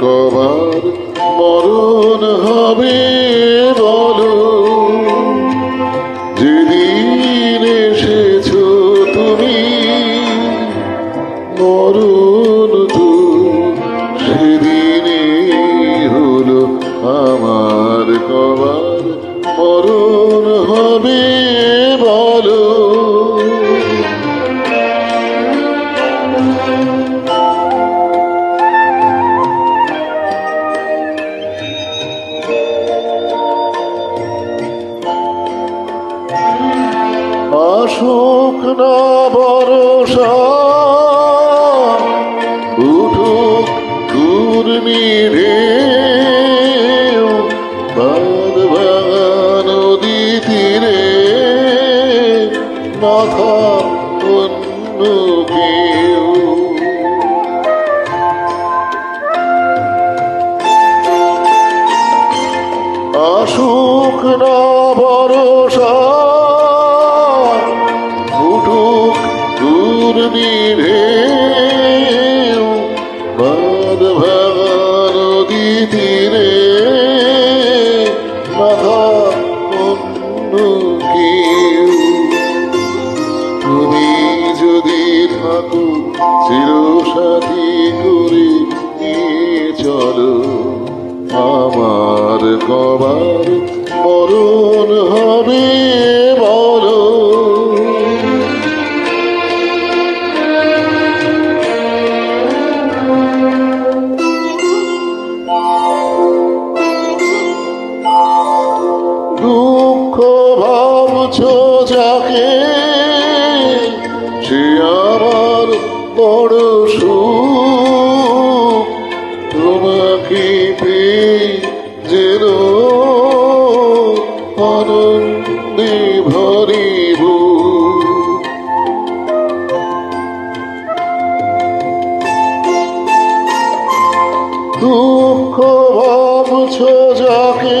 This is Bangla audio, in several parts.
কবার মরণ হবে বলো। যেদিন এসেছ তুমি, মরণ তো সেদিনে হল। আমার কবার মরণ হবে উঠুক ঘূর্ণি ঢেউ বাঁধ ভাঙা নদী তীরে আসুক না ভরসা বাঁধ ভাঙা নদী তীরে তুমি যদি থাকো চিরসাথী করে নিয়ে চলো। আমার কবার ভাবছ যাকে সে আমার বড় সুখ। তোমাকে পেয়ে যেন আনন্দে ভরিব দুঃখ ভাবছ যাকে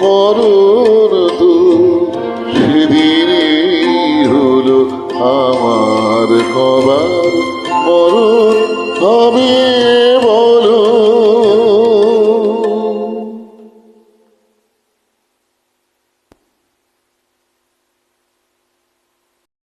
মরুর দু